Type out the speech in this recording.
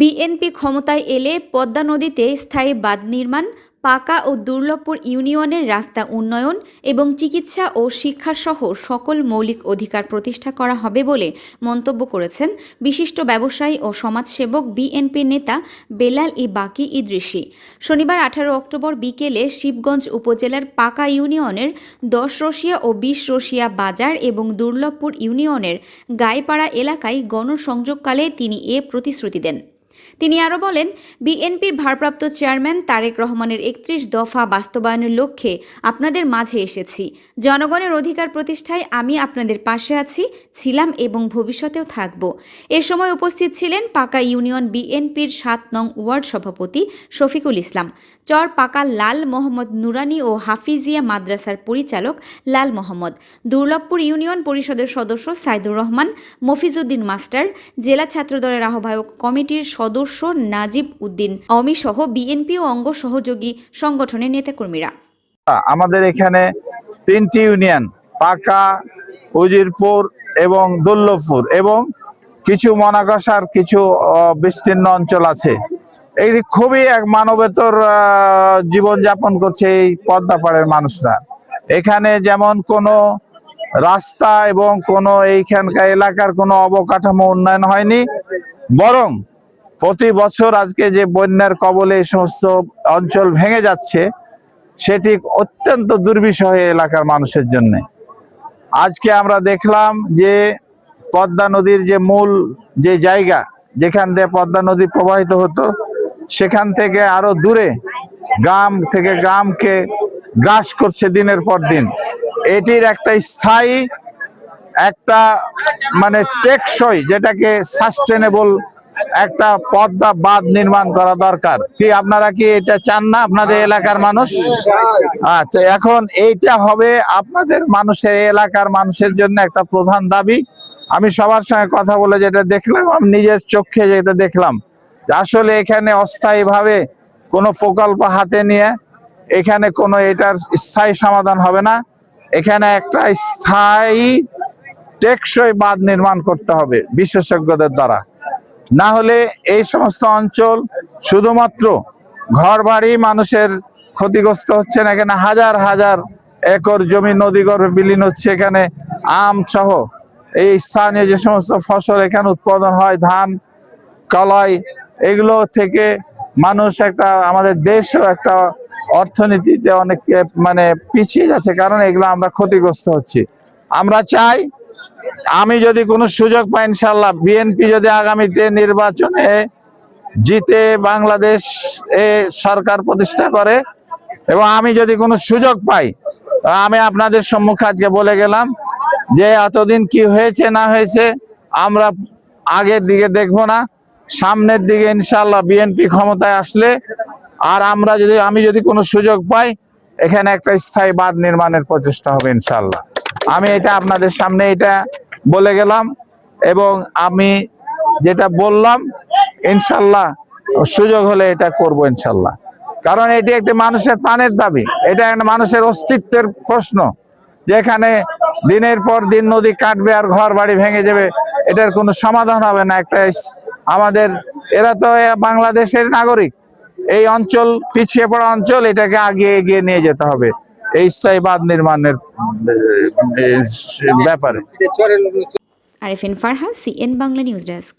BNP ক্ষমতায় এলে পদ্মা নদীতে স্থায়ী বাঁধ নির্মাণ, পাকা ও দুর্লভপুর ইউনিয়নের রাস্তা উন্নয়ন এবং চিকিৎসা ও শিক্ষাসহ সকল মৌলিক অধিকার প্রতিষ্ঠা করা হবে বলে মন্তব্য করেছেন বিশিষ্ট ব্যবসায়ী ও সমাজসেবক বিএনপির নেতা বেলাল ই বাকি ইদ্রিসি। শনিবার আঠারো অক্টোবর বিকেলে শিবগঞ্জ উপজেলার পাকা ইউনিয়নের দশ রশিয়া ও বিশ রশিয়া বাজার এবং দুর্লভপুর ইউনিয়নের গায়েপাড়া এলাকায় গণসংযোগকালে তিনি এ প্রতিশ্রুতি দেন। তিনি আরও বলেন, বিএনপির ভারপ্রাপ্ত চেয়ারম্যান তারেক রহমানের একত্রিশ দফা বাস্তবায়নের লক্ষ্যে আপনাদের মাঝে এসেছি। জনগণের অধিকার প্রতিষ্ঠায় আমি আপনাদের পাশে আছি, ছিলাম এবং ভবিষ্যতেও থাকব। এ সময় উপস্থিত ছিলেন পাকা ইউনিয়ন বিএনপির সাত নং ওয়ার্ড সভাপতি শফিকুল ইসলাম, চর পাকা লাল মোহাম্মদ নুরানি ও হাফিজিয়া মাদ্রাসার পরিচালক লাল মোহাম্মদ, দুর্লভপুর ইউনিয়ন পরিষদের সদস্য সাইদুর রহমান মফিজুদ্দিন মাস্টার, জেলা ছাত্রদলের আহ্বায়ক কমিটির সদস্য নাজিব উদ্দিন অমি সহ বিএনপি ও অঙ্গ সহযোগী সংগঠনের নেতাকর্মীরা। আমাদের এখানে তিনটি ইউনিয়ন, পাকা, উজিরপুর এবং দুল্লভপুর এবং কিছু মনাকষার কিছু বিস্তীর্ণ অঞ্চল আছে। এই খুবই এক মানবেতর জীবন যাপন করছে এই পদ্মাপাড়ের মানুষরা। এখানে যেমন কোনো রাস্তা এবং কোনো এইখানকার এলাকার কোনো অবকাঠামো উন্নয়ন হয়নি, বরং প্রতি বছর আজকে যে বন্যার কবলে এই সমস্ত অঞ্চল ভেঙে যাচ্ছে, সেটি অত্যন্ত দুর্বিষহ এলাকার মানুষের জন্য। আজকে আমরা দেখলাম যে পদ্মা নদীর যে মূল যে জায়গা, যেখান দিয়ে পদ্মা নদী প্রবাহিত হতো, সেখান থেকে আরও দূরে গ্রাম থেকে গ্রামকে গ্রাস করছে দিনের পর দিন। এটির একটা স্থায়ী, একটা মানে টেকসই যেটাকে সাস্টেনেবল একটা পদ্মা বাঁধ নির্মাণ করা দরকার। কি আপনারা কি এটা চান না আপনাদের এলাকার মানুষ? আচ্ছা এখন এইটা হবে আপনাদের মানুষের, এলাকার মানুষের জন্য একটা প্রধান দাবি। আমি সবার সঙ্গে কথা বলে যেটা দেখলাম, আমি নিজের চোখে যেটা দেখলাম আসলে এখানে অস্থায়ীভাবে কোনো প্রকল্প হাতে নিয়ে এখানে কোনো এটার স্থায়ী সমাধান হবে না। এখানে একটা স্থায়ী টেকসই বাঁধ নির্মাণ করতে হবে বিশেষজ্ঞদের দ্বারা। না হলে এই সমস্ত অঞ্চল শুধুমাত্র ঘর বাড়ি মানুষের ক্ষতিগ্রস্ত হচ্ছে না, এখানে হাজার হাজার একর জমি নদীগর্ভে বিলীন হচ্ছে, এখানে আম সহ এই স্থানীয় যে সমস্ত ফসল এখানে উৎপাদন হয়, ধান, কলাই, এগুলো থেকে মানুষ একটা, আমাদের দেশও একটা অর্থনীতিতে অনেক মানে পিছিয়ে যাচ্ছে, কারণ এগুলো আমরা ক্ষতিগ্রস্ত হচ্ছি। আমরা চাই আমি যদি কোনো সুযোগ পাই ইনশাল্লাহ বিএনপি যদি আগামীতে নির্বাচনে জিতে বাংলাদেশ এ সরকার প্রতিষ্ঠা করে এবং আমি যদি কোনো সুযোগ পাই আমি আপনাদের সম্মুখে আজকে বলে গেলাম যে এতদিন কি হয়েছে না হয়েছে আমরা আগের দিকে দেখব না। সামনের দিকে ইনশাল্লাহ বিএনপি ক্ষমতায় আসলে আর আমরা যদি, আমি যদি কোনো সুযোগ পাই, এখানে একটা স্থায়ী বাঁধ নির্মাণের প্রচেষ্টা হবে ইনশাল্লাহ আমি এটা আপনাদের সামনে এটা বলে গেলাম এবং আমি যেটা বললাম, ইনশাল্লাহ সুযোগ হলে এটা করব ইনশাল্লাহ। কারণ এটি একটি মানুষের প্রাণের দাবি, এটা একটা মানুষের অস্তিত্বের প্রশ্ন। যেখানে দিনের পর দিন নদী কাটবে আর ঘর বাড়ি ভেঙে যাবে, এটার কোনো সমাধান হবে না। একটা আমাদের, এরা তো বাংলাদেশের নাগরিক। এই অঞ্চল, পিছিয়ে পড়া অঞ্চল, এটাকে আগে এগিয়ে নিয়ে যেতে হবে। এই স্থায়ী বাঁধ নির্মাণের ব্যাপারে। Arefin Farha CN Bangla news desk.